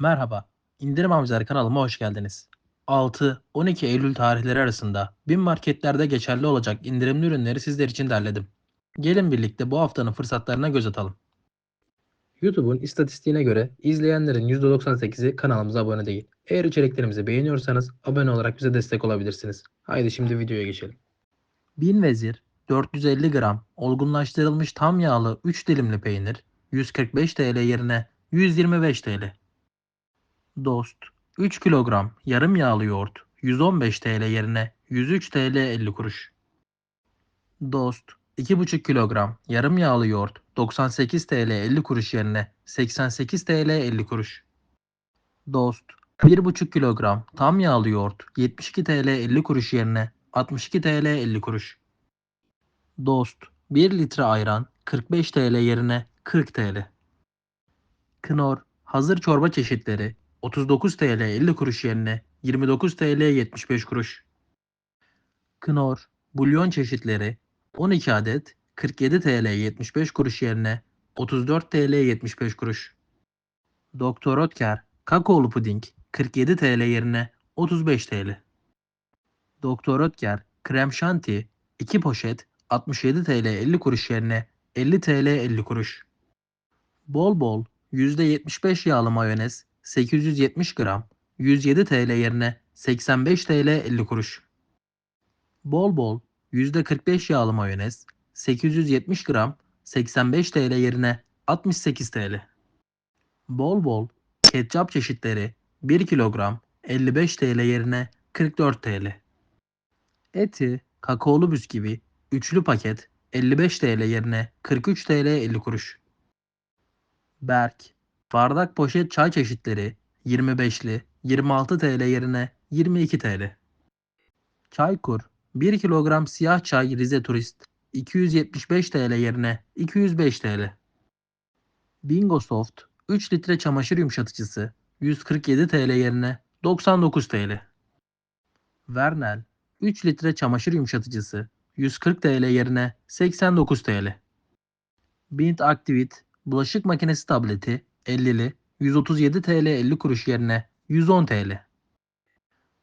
Merhaba, İndirim Avcıları kanalıma hoş geldiniz. 6-12 Eylül tarihleri arasında BİM marketlerde geçerli olacak indirimli ürünleri sizler için derledim. Gelin birlikte bu haftanın fırsatlarına göz atalım. YouTube'un istatistiğine göre izleyenlerin %98'i kanalımıza abone değil. Eğer içeriklerimizi beğeniyorsanız abone olarak bize destek olabilirsiniz. Haydi şimdi videoya geçelim. Bin Vezir 450 gram olgunlaştırılmış tam yağlı 3 dilimli peynir 145 TL yerine 125 TL. Dost 3 kilogram yarım yağlı yoğurt 115 TL yerine 103 TL 50 kuruş. Dost 2,5 kilogram yarım yağlı yoğurt 98 TL 50 kuruş yerine 88 TL 50 kuruş. Dost 1,5 kilogram tam yağlı yoğurt 72 TL 50 kuruş yerine 62 TL 50 kuruş. Dost 1 litre ayran 45 TL yerine 40 TL. Knorr hazır çorba çeşitleri 39 TL 50 kuruş yerine 29 TL 75 kuruş. Knorr bulyon çeşitleri 12 adet 47 TL 75 kuruş yerine 34 TL 75 kuruş. Doktor Oetker kakaolu puding 47 TL yerine 35 TL. Doktor Oetker krem şanti 2 poşet 67 TL 50 kuruş yerine 50 TL 50 kuruş. Bol bol %75 yağlı mayonez 870 gram 107 TL yerine 85 TL 50 kuruş. Bol bol %45 yağlı mayonez 870 gram 85 TL yerine 68 TL. Bol bol ketçap çeşitleri 1 kilogram 55 TL yerine 44 TL. Eti, kakaolu bisküvi, üçlü paket 55 TL yerine 43 TL 50 kuruş. Berk, bardak poşet çay çeşitleri 25'li 26 TL yerine 22 TL. Çaykur, 1 kilogram siyah çay Rize Turist 275 TL yerine 205 TL. Bingo Soft 3 litre çamaşır yumuşatıcısı 147 TL yerine 99 TL. Vernel 3 litre çamaşır yumuşatıcısı 140 TL yerine 89 TL. Bint Activit bulaşık makinesi tableti 50'li 137 TL 50 kuruş yerine 110 TL.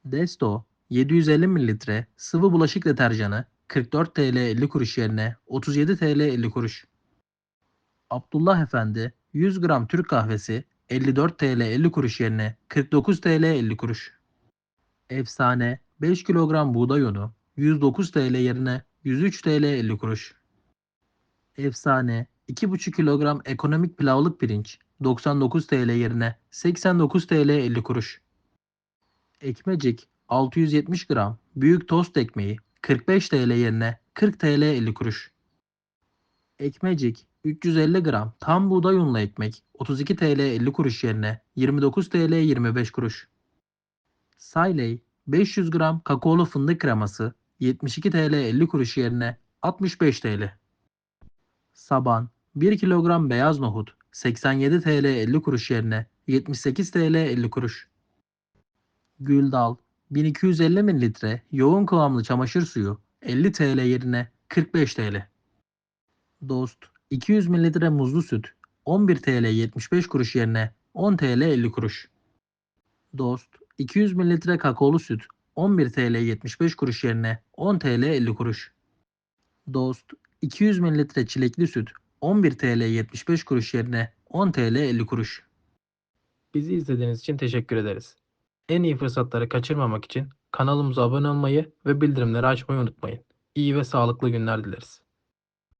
Desto 750 mililitre sıvı bulaşık deterjanı 44 TL 50 kuruş yerine 37 TL 50 kuruş. Abdullah Efendi 100 gram Türk kahvesi 54 TL 50 kuruş yerine 49 TL 50 kuruş. Efsane 5 kilogram buğday unu 109 TL yerine 103 TL 50 kuruş. Efsane 2,5 kilogram ekonomik pilavlık pirinç 99 TL yerine 89 TL 50 kuruş. Ekmecik 670 gram büyük tost ekmeği 45 TL yerine 40 TL 50 kuruş. Ekmecik 350 gram tam buğday unlu ekmek 32 TL 50 kuruş yerine 29 TL 25 kuruş. Sayley 500 gram kakaolu fındık kreması 72 TL 50 kuruş yerine 65 TL. Saban 1 kilogram beyaz nohut 87 TL 50 kuruş yerine 78 TL 50 kuruş. Güldal 1250 mililitre yoğun kıvamlı çamaşır suyu 50 TL yerine 45 TL. Dost 200 mililitre muzlu süt 11 TL 75 kuruş yerine 10 TL 50 kuruş. Dost 200 mililitre kakaolu süt 11 TL 75 kuruş yerine 10 TL 50 kuruş. Dost 200 mililitre çilekli süt 11 TL 75 kuruş yerine 10 TL 50 kuruş. Bizi izlediğiniz için teşekkür ederiz. En iyi fırsatları kaçırmamak için kanalımıza abone olmayı ve bildirimleri açmayı unutmayın. İyi ve sağlıklı günler dileriz.